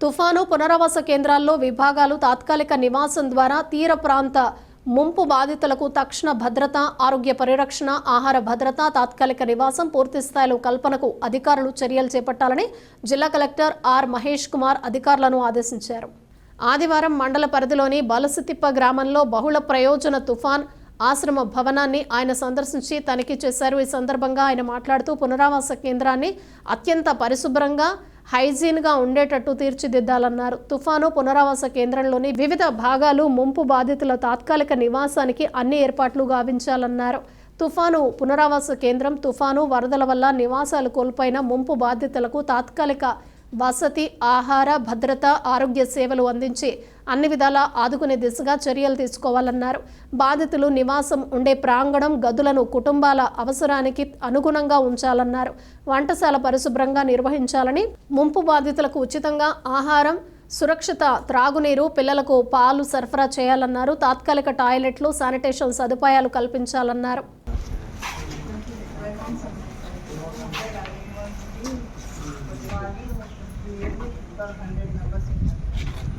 తుఫాను పునరావాస కేంద్రాల్లో విభాగాలు తాత్కాలిక నివాసం ద్వారా తీర ప్రాంత ముంపు బాధితులకు తక్షణ భద్రత ఆరోగ్య పరిరక్షణ ఆహార భద్రత తాత్కాలిక నివాసం పూర్తి స్థాయిలో కల్పనకు అధికారులు చర్యలు చేపట్టాలని జిల్లా కలెక్టర్ ఆర్ మహేష్ కుమార్ అధికారులను ఆదేశించారు. ఆదివారం మండల పరిధిలోని బలసితిప్ప గ్రామంలో బహుళ ప్రయోజన తుఫాన్ ఆశ్రమ భవనాన్ని ఆయన సందర్శించి తనిఖీ చేశారు. ఈ సందర్భంగా ఆయన మాట్లాడుతూ పునరావాస కేంద్రాన్ని అత్యంత పరిశుభ్రంగా హైజీన్గా ఉండేటట్టు తీర్చిదిద్దాలన్నారు. తుఫాను పునరావాస కేంద్రంలోని వివిధ భాగాలు ముంపు బాధితుల తాత్కాలిక నివాసానికి అన్ని ఏర్పాట్లు గావించాలన్నారు. తుఫాను పునరావాస కేంద్రం తుఫాను వరదల వల్ల నివాసాలు కోల్పోయిన ముంపు బాధితులకు తాత్కాలిక వసతి ఆహార భద్రత ఆరోగ్య సేవలు అందించి అన్ని విధాలా ఆదుకునే దిశగా చర్యలు తీసుకోవాలన్నారు. బాధితులు నివాసం ఉండే ప్రాంగణం గదులను కుటుంబాల అవసరానికి అనుగుణంగా ఉంచాలన్నారు. వంటశాల పరిశుభ్రంగా నిర్వహించాలని ముంపు బాధితులకు ఉచితంగా ఆహారం సురక్షిత త్రాగునీరు పిల్లలకు పాలు సరఫరా చేయాలన్నారు. తాత్కాలిక టాయిలెట్లు శానిటేషన్ సదుపాయాలు కల్పించాలన్నారు. అంటే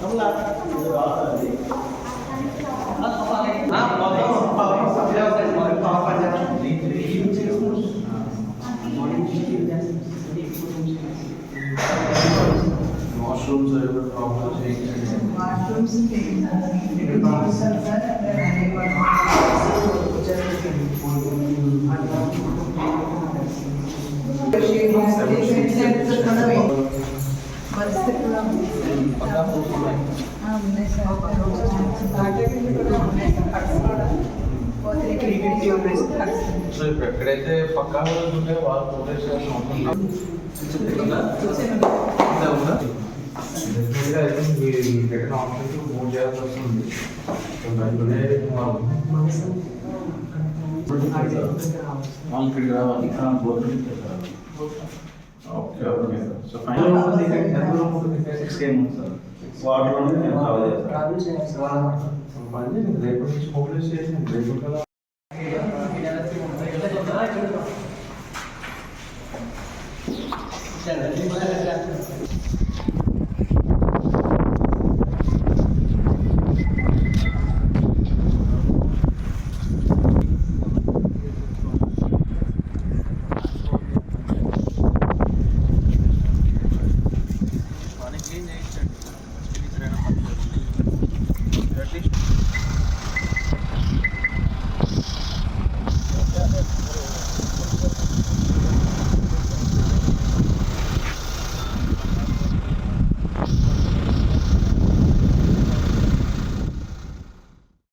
Vamos lá. Ah, nós falamos sobre as irmãs, eu estava fazendo entre 20 minutos. Nós somos a própria gente. Nós somos o quê? Nós somos a própria gente. So ఇప్పుడు ఎక్కడైతే పక్కా వాళ్ళు ఉంటే వాళ్ళు ప్రొటెక్ట్ చేయాల్సిన అవసరం లేదు. ఉందా? ఉందా? డెఫినెట్గా అయితే మీరు ఈ పెట్టిన ఆప్షన్స్ మూవ్ చేయాల్సి వస్తుంది సో దాంట్లోనే మనం ఇక్కడికి రావాలి okay okay so final six came sir వాటర్లోనే నేను ట్రావెల్ చేస్తాను రేపు నుంచి మొబిలైజ్ చేసి రేపు Gracias.